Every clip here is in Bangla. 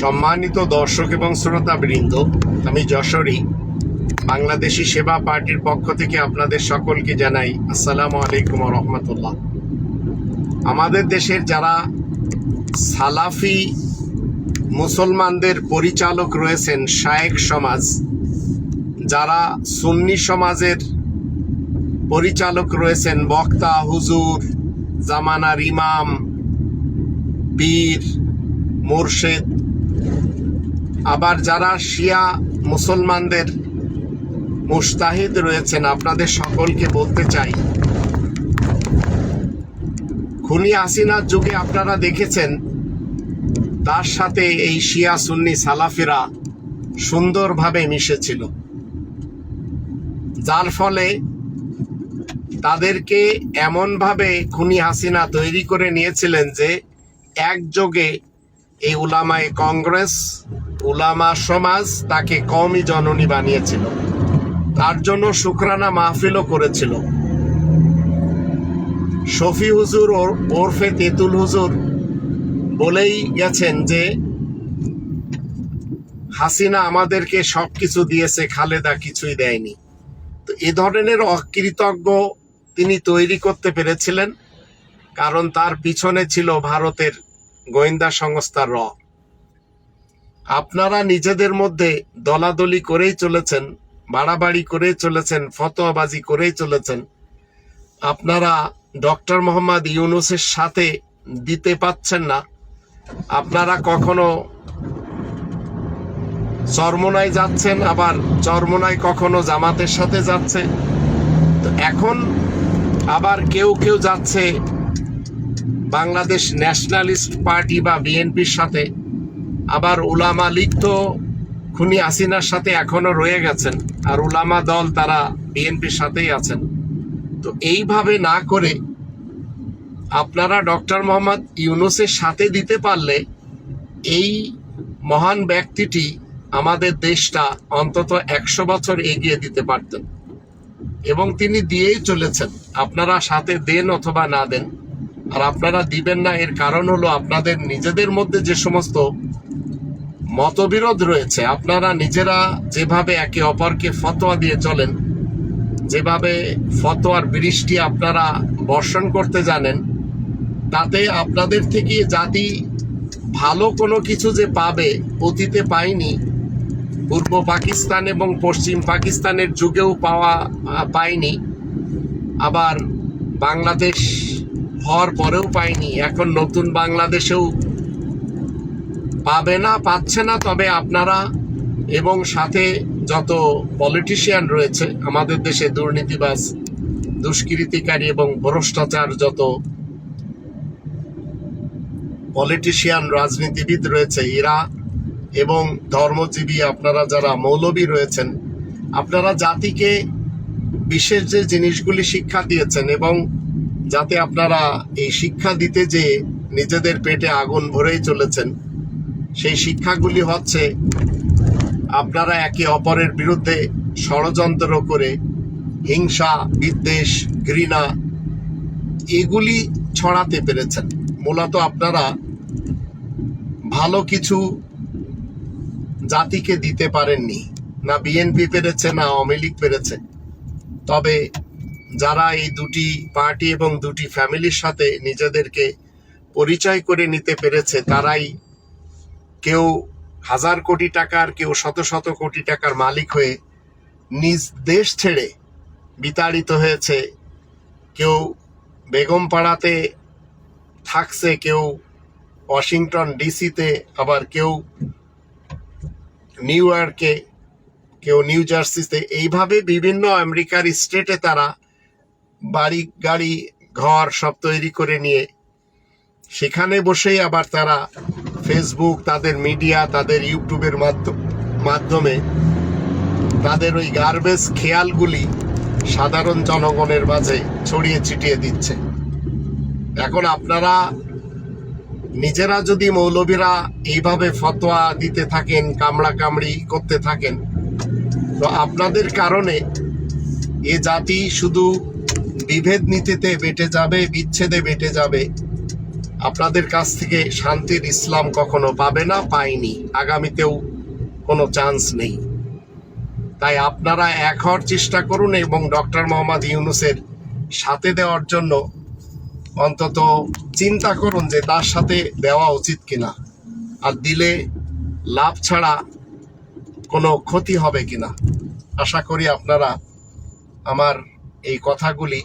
সম্মানিত দর্শক এবং শ্রোতাবৃন্দ, আমি যশোরী। বাংলাদেশি সেবা পার্টির পক্ষ থেকে আপনাদের সকলকে জানাই আসসালামু আলাইকুম রহমতুল্লাহ। আমাদের দেশের যারা সালাফি মুসলমানদের পরিচালক রয়েছেন শায়েক সমাজ, যারা সুন্নি সমাজের পরিচালক রয়েছেন, বক্তা, হুজুর, জামানার ইমাম, পীর, মোর্শেদ আবার যারা শিয়া মুসলমানদের মুস্তাহিদ রয়েছেন, আপনাদের সকলকে বলতে চাই। খুনি হাসিনার যুগে আপনারা দেখেছেন, তার সাথে এই শিয়া সুন্নি সালাফিরা সুন্দরভাবে মিশেছিল। যার ফলে তাদেরকে এমনভাবে খুনি হাসিনা তৈরি করে নিয়েছিলেন যে, একযোগে এই উলামায় কংগ্রেস উলামা সমাজ তাকে কমই জননী বানিয়েছিল। তার জন্য শুক্রানা মাহফিলও করেছিল। শফি হুজুর ওর- ওরফে তেতুল হুজুর বলেই গেছেন যে, হাসিনা আমাদেরকে সবকিছু দিয়েছে, খালেদা কিছুই দেয়নি। তো এ ধরনের অকৃতজ্ঞ তিনি তৈরি করতে পেরেছিলেন, কারণ তার পিছনে ছিল ভারতের গোয়েন্দা সংস্থার র আপনারা নিজেদের মধ্যে দলাদলি করেই চলেছেন, বাড়াবাড়ি করেই চলেছেন, ফতোয়াবাজি করেই চলেছেন। আপনারা ডক্টর মোহাম্মদ ইউনুসের সাথে দিতে পাচ্ছেন না। আপনারা কখনো চরমোনায় যাচ্ছেন, আবার চরমোনায় কখনো জামাতের সাথে যাচ্ছে। তো এখন আবার কেউ কেউ যাচ্ছে বাংলাদেশ ন্যাশনালিস্ট পার্টি বা বিএনপির সাথে। আবার উলামা লীগ তো খুনি হাসিনার সাথে এখনও রয়ে গেছেন। আর উলামা দল তারা বিএনপির সাথেই আছেন। তো এইভাবে না করে আপনারা ডক্টর মোহাম্মদ ইউনুসের সাথে দিতে পারলে এই মহান ব্যক্তিটি আমাদের দেশটা অন্তত একশো বছর এগিয়ে দিতে পারতেন। এবং তিনি দিয়েই চলেছেন। আপনারা সাথে দেন অথবা না দেন। আর আপনারা দিবেন না, এর কারণ হলো আপনাদের নিজেদের মধ্যে যে সমস্ত মতবিরোধ রয়েছে। আপনারা নিজেরা যেভাবে একে অপরকে ফতোয়া দিয়ে চলেন, যেভাবে ফতোয়ার বৃষ্টি আপনারা বর্ষণ করতে জানেন, তাতে আপনাদের থেকে জাতি ভালো কোনো কিছু যে পাবে, অতীতে পায়নি, পূর্ব পাকিস্তান এবং পশ্চিম পাকিস্তানের যুগেও পাওয়া পায়নি, আবার বাংলাদেশ হওয়ার পরেও পায়নি, এখন নতুন বাংলাদেশেও পাবে না, পাচ্ছে না, তবে আপনারা এবং সাথে যত পলিটিশিয়ান রয়েছে, আমাদের দেশে দুর্নীতিবাজ, দুষ্কৃতিকারী এবং ভ্রষ্টাচার যত পলিটিশিয়ান রাজনীতিবিদ রয়েছে, এরা এবং ধর্মজীবী, আপনারা যারা মৌলবী রয়েছেন, আপনারা জাতিকে বিশেষ যে জিনিসগুলি শিক্ষা দিয়েছেন এবং যাতে আপনারা এই শিক্ষা দিতে যে নিজেদের পেটে আগুন ভরেই চলেছেন সেই শিক্ষাগুলি হচ্ছে আপনারা একে অপরের বিরুদ্ধে ষড়যন্ত্র করে হিংসা, বিদ্বেষ, ঘৃণা, এগুলি ছড়াতে পেরেছেন। মূলত আপনারা ভালো কিছু জাতিকে দিতে পারেননি। না বিএনপি পেরেছে, না আওয়ামী লীগ পেরেছে। তবে যারা এই দুটি পার্টি এবং দুটি ফ্যামিলির সাথে নিজেদেরকে পরিচয় করে নিতে পেরেছে, তারাই কেউ হাজার কোটি টাকার, কেউ শত শত কোটি টাকার মালিক হয়ে নিজ দেশ ছেড়ে বিতাড়িত হয়েছে। কেউ বেগম পাড়াতে থাকছে, কেউ ওয়াশিংটন ডিসিতে, আবার কেউ নিউ ইয়র্কে, কেউ নিউ জার্সিতে। এইভাবে বিভিন্ন আমেরিকার স্টেটে তারা বাড়ি, গাড়ি, ঘর সব তৈরি করে নিয়ে, সেখানে বসেই আবার তারা ফেসবুক তাদের মিডিয়া তাদের ইউটিউবের মাধ্য- মাধ্যমে তাদের ওই গার্বেজ খেয়ালগুলি সাধারণ জনগণের মাঝে ছড়িয়ে ছিটিয়ে দিচ্ছে। এখন আপনারা নিজেরা যদি মৌলবীরা এইভাবে ফতোয়া দিতে থাকেন কামড়া কামড়ি করতে থাকেন, তো আপনাদের কারণে এ জাতি শুধু বিভেদ নীতিতে বেটে যাবে, বিচ্ছেদে বেটে যাবে আপনাদের কাছ থেকে শান্তির ইসলাম কখনো পাবে না পায়নি আগামীতেও কোনো চান্স নেই। তাই আপনারা এক হওয়ার চেষ্টা করুন এবং ডক্টর মোহাম্মদ ইউনুসের সাথে দেওয়ার জন্য অন্তত চিন্তা করুন যে তার সাথে দেওয়া উচিত কিনা। আর দিলে লাভ ছাড়া কোনো ক্ষতি হবে কিনা। আশা করি আপনারা আমার এই কথাগুলি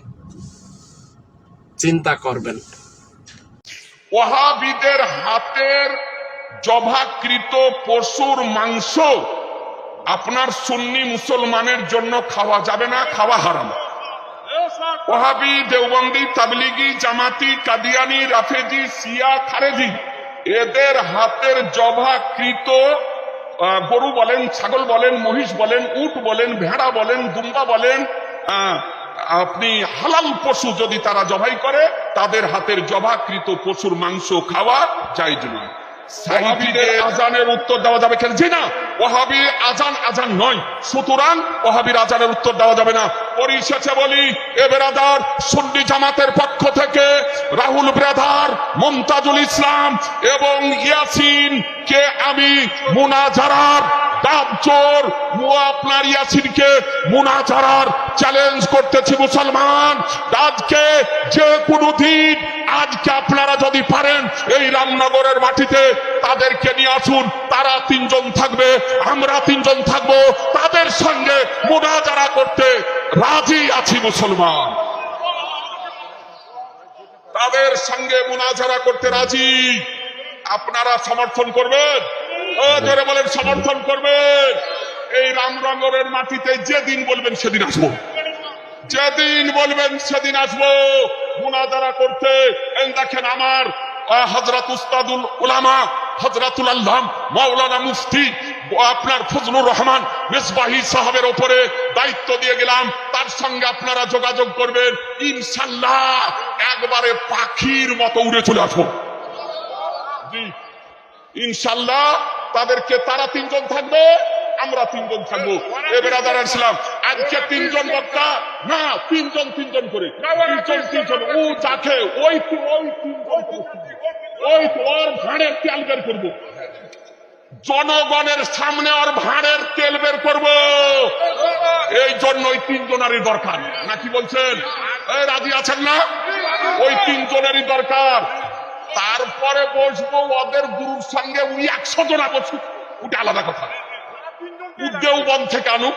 চিন্তা করবেন। ওহাবিদের হাতের জবাকৃত পশুর মাংস আপনার সুন্নি মুসলমানের জন্য খাওয়া যাবে না খাওয়া হারাম। ওহাবি দেওবন্দি তাবলিগি জামাতি কাদিয়ানি রাফেজি সিয়া খারেজি এদের হাতের জবাকৃত আহ, গরু বলেন ছাগল বলেন মহিষ বলেন উট বলেন ভেড়া বলেন দুম্বা বলেন আপনি হালাল পশু যদি তারা জবাই করে তাদের হাতের জবাকৃত পশুর মাংস খাওয়া জায়জ নয়। সাহাবিদের আজানের উত্তর দেওয়া যাবে জি না ওহাবি আজান আজান নয় সুতরাং ওহাবির আজানের উত্তর দেওয়া যাবে না। পরিশেষে বলি এ বেরাদার সুন্নি জামাতের পক্ষ থেকে রাহুল ব্রাদার মমতাজুল ইসলাম এবং ইয়াসিন কে আমি মুনাজারার চোর আপনার ইয়াসিনকে মুনাজারার চ্যালেঞ্জ করতেছি মুসলমান। আজকে যে কোনো দিন, আজকে আপনারা যদি পারেন, এই রামনগরের মাটিতে তাদেরকে নিয়ে আসুন, তারা তিনজন থাকবে, আমরা তিনজন থাকব, তাদের সঙ্গে মুনাজারা করতে রাজি আছি মুসলমান। তাদের সঙ্গে মুনাজারা করতে রাজি। আপনারা সমর্থন করবেন? জোরে বলেন, সমর্থন করবেন। এই রামনগরের মাটিতে যেদিন বলবেন সেদিন আসব। যেদিন বলবেন সেদিন আসব। মুনাজারা করতে দেখেন আমার হজরত উস্তাদুল উলামা হজরতুল আল্লাহ মাওলানা মুফতি, আপনার ফজলুর রহমান, মেসবাহি সাহাবের ওপরে দায়িত্ব দিয়ে গেলাম। তার সঙ্গে আপনারা যোগাযোগ করবেন। ইনশাল্লাহ একবারে পাখির মতো উড়ে চলে আসব। ইনশাল্লাহ তাদেরকে তারা তিনজন থাকবে, আমরা তিনজন থাকব। এ ইসলাম আজকে তিনজন বক্তা, না, তিনজন তিনজন করে। তিনজন তিনজন, ও যাকে, ওই ওই তিনজন ওই ওর ভাঁড়ের তেল বের করব। জনগণের সামনে ওর ভাঁড়ের তেল বের করব। এই জন্য ওই তিনজনেরই দরকার। নাকি বলছেন? রাজি আছেন না? ওই তিনজনেরই দরকার। তারপরে বসবো ওদের গুরুর সঙ্গে, উনি একশো জনা বসুক। ওটা আলাদা কথা। উদ্যোগবন থেকে আনুক।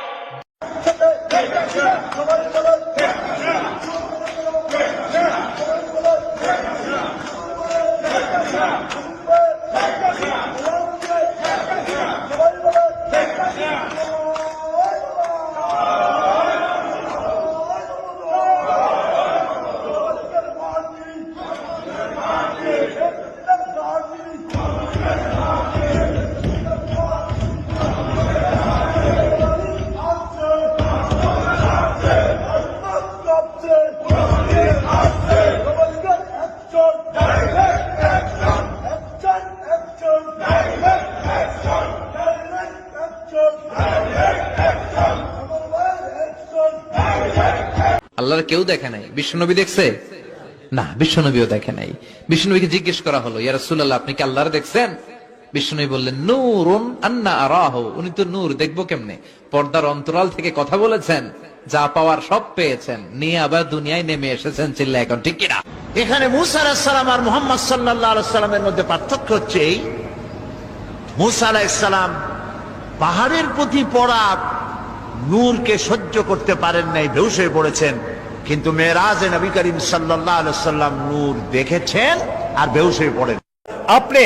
কেউ দেখে নাই। বিশ্বনবী দেখছে? না বিশ্বনবীও দেখে নাই। বিশ্বনবীকে জিজ্ঞেস করা হলো, ইয়া রাসূলুল্লাহ, আপনি কি আল্লাহর দেখছেন? বিশ্বনবী বললেন, নূরুন আন্না আরাহ। উনি তো নূর, দেখব কেমনে? পর্দার অন্তরাল থেকে কথা বলেছেন, যা পাওয়ার সব পেয়েছেন। নিয়ে আবার দুনিয়ায় নেমে এসেছেন চিল্লা, এখন ঠিক কিনা? এখানে মুসা আলাহিসাল্লাম আর মোহাম্মদ সাল্লাহ সাল্লামের মধ্যে পার্থক্য হচ্ছে এই, মুসা আলাহিসাল্লাম পাহাড়ের প্রতি পড়া নূরকে সহ্য করতে পারেন নাই বেউস পড়েছেন। কিন্তু মেয়েরাজে নবী করিম সাল্লাহ সাল্লাম নূর দেখেছেন আর বেউস পড়েন। আপনি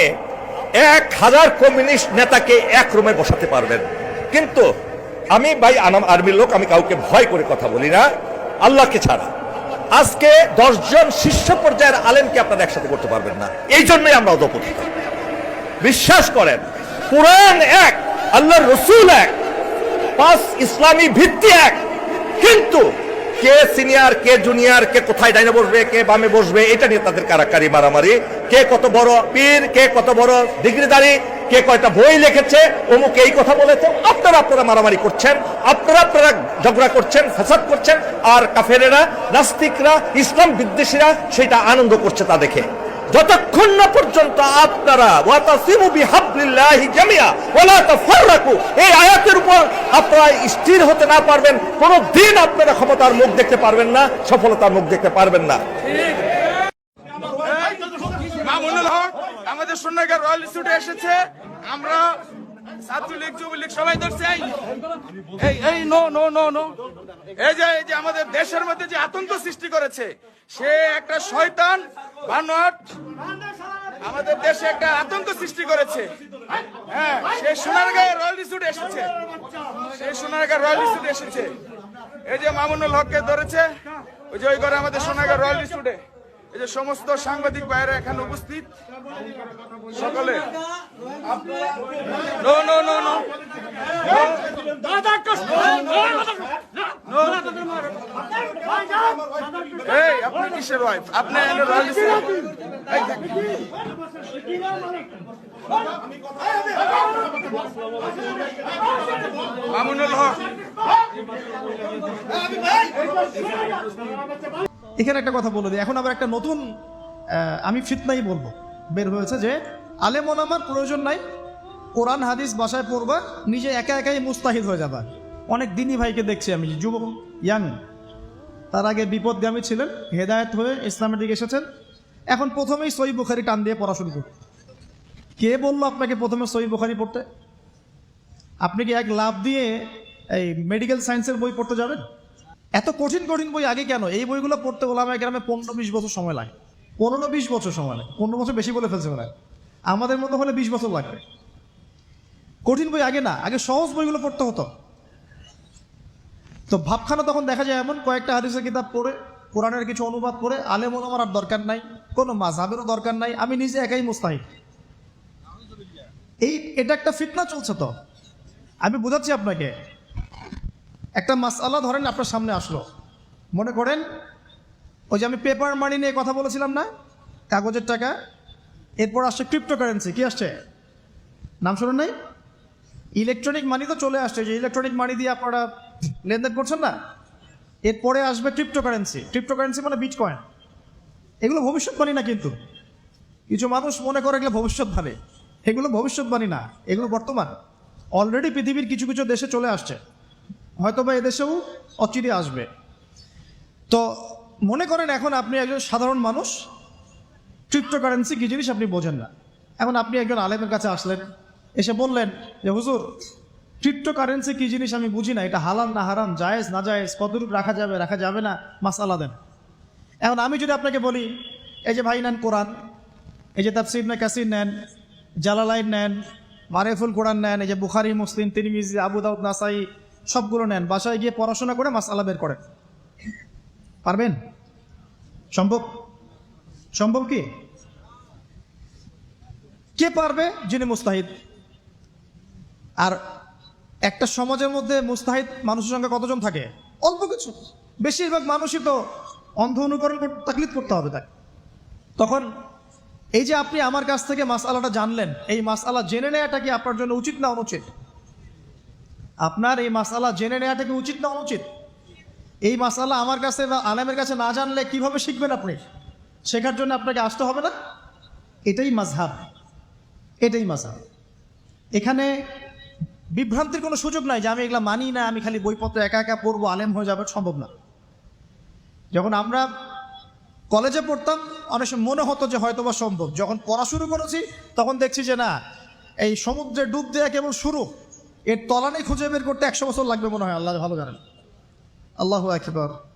এক হাজার কমিউনিস্ট নেতাকে এক রুমে বসাতে পারবেন। কিন্তু আমি ভাই আনাম আর্মির লোক, আমি কাউকে ভয় করে কথা বলি না। আল্লাহকে ছাড়া। আজকে দশজন শীর্ষ পর্যায়ের আলেমকে আপনারা একসাথে করতে পারবেন না। এই জন্যই আমরা অধপতিত। বিশ্বাস করেন, কোরআন এক, আল্লাহর রসুল এক, পাঁচ ইসলামী ভিত্তি এক। কিন্তু কে সিনিয়র কে জুনিয়র কে কোথায় ডাইনে বসবে, কে বামে বসবে, এটা নিয়ে তাদের কারাকারি, মারামারি। কে কত বড় পীর, কে কত বড় ডিগ্রিদারি কে কয়টা বই লিখেছে, অমুক এই কথা বলেছে আপনারা আপনারা মারামারি করছেন, আপনারা আপনারা ঝগড়া করছেন ফেসাদ করছেন, আর কাফেরেরা, নাস্তিকরা, ইসলাম বিদ্বেষীরা, সেটা আনন্দ করছে তা দেখে। যতক্ষণ না পর্যন্ত আপনারা এই আয়াতের উপর আপনারা স্থির হতে না পারবেন কোনো দিন আপনারা ক্ষমতার মুখ দেখতে পারবেন না, সফলতার মুখ দেখতে পারবেন না। আমাদের সোনাগার রয়্যাল ইনস্টিটিউটে এসেছে। আমরা সবাই ধরছে, এই। No no no no. এই যে এই যে আমাদের দেশের মধ্যে যে আতঙ্ক সৃষ্টি করেছে, সে একটা শয়তান আমাদের দেশে একটা আতঙ্ক সৃষ্টি করেছে। হ্যাঁ রয়্যাল ইনস্টিটিউটে এসেছে। রয়্যাল এসেছে। এই যে ধরেছে, ওই যে ওই আমাদের সোনারগাঁ রয়্যাল ইনস্টিটিউটে এই যে সমস্ত সাংবাদিক ভাইরা এখানে উপস্থিত, সকলে। নো নো নো নো এই, আপনি কিসের ওয়াইফ আপনি মামুনুল হক। এখানে একটা কথা বলে দিই। এখন আবার একটা নতুন আমি ফিতনাই বলব। বের হয়েছে যে আলেম ওলামার প্রয়োজন নাই, কোরআন হাদিস বাসায় পড়বা, নিজে একা একাই মুস্তাহিদ হয়ে যাবা। অনেক দিনই ভাইকে দেখছি আমি যুব ইয়াং। তার আগে বিপদগামী ছিলেন, হেদায়েত হয়ে ইসলামের দিকে এসেছেন। এখন প্রথমেই সই বুখারি টান দিয়ে পড়া করতে কে বলল আপনাকে প্রথমে সই বুখারি পড়তে? আপনি কি এক লাভ দিয়ে এই মেডিকেল সায়েন্সের বই পড়তে যাবেন? এত কঠিন কঠিন বই আগে কেন? এই বইগুলো পড়তে ওলামা গ্রামে পনেরো, বিশ বছর সময় লাগে। পনেরো, বিশ বছর সময় লাগে। পনেরো বছর বেশি বলে ফেলছে ওরা। আমাদের মতো হলে বিশ বছর লাগবে। কঠিন বই আগে না, আগে সহজ বইগুলো পড়তে হতো। তো ভাবখানা তখন দেখা যায় এমন, কয়েকটা হাদিসের কিতাব পড়ে, কোরআনের কিছু অনুবাদ করে আলেম আমার আর দরকার নাই, কোনো মাঝহাবেরও দরকার নাই, আমি নিজে একাই মুস্তাহিদ। এই, এটা একটা ফিতনা চলছে তো। আমি বোঝাচ্ছি আপনাকে একটা মাস মাসালা ধরেন আপনার সামনে আসলো। মনে করেন, ওই যে আমি পেপার মানি নিয়ে কথা বলেছিলাম না? কাগজের টাকা। এরপর আসছে ক্রিপ্টোকারেন্সি কী আসছে? নাম শুনুন নাই? ইলেকট্রনিক মানি তো চলে আসছে, যে ইলেকট্রনিক মানি দিয়ে আপনারা লেনদেন করছেন না? এরপরে আসবে ক্রিপ্টোকারেন্সি ক্রিপ্টোকারেন্সি মানে বিট কয়েন এগুলো ভবিষ্যৎবাণী না কিন্তু? কিছু মানুষ মনে করে এগুলো ভবিষ্যৎবাণী। এগুলো ভবিষ্যৎবাণী না, এগুলো বর্তমান। অলরেডি পৃথিবীর কিছু কিছু দেশে চলে আসছে। হয়তো বা এদেশেও অচিরে আসবে। তো মনে করেন এখন আপনি একজন সাধারণ মানুষ ক্রিপ্টোকারেন্সি কী জিনিস আপনি বোঝেন না। এখন আপনি একজন আলেমের কাছে আসলেন, এসে বললেন যে, হুজুর ক্রিপ্টোকারেন্সি কী জিনিস আমি বুঝি না, এটা হালাল না হারাম, জায়েজ না জায়েজ কতটুকু রাখা যাবে রাখা যাবে না, মাসালা দেন। এখন আমি যদি আপনাকে বলি, এই যে ভাই নেন কোরআন, এই যে তাফসির না কাসির নেন, জালালাইন নেন, মারেফুল কোরআন নেন, এই যে বুখারি, মুসলিম, তিরমিজি, আবু দাউদ, নাসাই সবগুলো নেন, বাসায় গিয়ে পড়াশোনা করে মাসালা বের করেন। পারবেন? সম্ভব? সম্ভব কি? কে পারবে? যিনি মুস্তাহিদ। আর একটা সমাজের মধ্যে মুস্তাহিদ মানুষের সঙ্গে কতজন থাকে? অল্প কিছু। বেশিরভাগ মানুষই তো অন্ধ অনুকরণ কর- তাকলিদ করতে হবে তাকে। তখন এই যে আপনি আমার কাছ থেকে মাসালাটা জানলেন, এই মাসালা জেনে নেওয়াটা কি আপনার জন্য উচিত না অনুচিত? আপনার এই মাসালা জেনে নেওয়াটা কি উচিত না অনুচিত? এই মাসালা আমার কাছে বা আলেমের কাছে না জানলে কীভাবে শিখবেন আপনি? শেখার জন্য আপনাকে আসতে হবে না? এটাই মাঝহাব। এটাই মাঝহাব। এখানে বিভ্রান্তির কোনো সুযোগ নাই যে আমি এগুলা মানি না, আমি খালি বইপত্র একা একা পড়ব, আলেম হয়ে যাবে, সম্ভব না। যখন আমরা কলেজে পড়তাম, অনেক সময় মনে হতো যে হয়তো বা সম্ভব। যখন পড়া শুরু করেছি, তখন দেখছি যে না, এই সমুদ্রে ডুব দেওয়া কেবল শুরু। এর তলানে খুঁজে বের করতে একশো বছর লাগবে মনে হয়, আল্লাহ ভালো জানেন। আল্লাহ একবার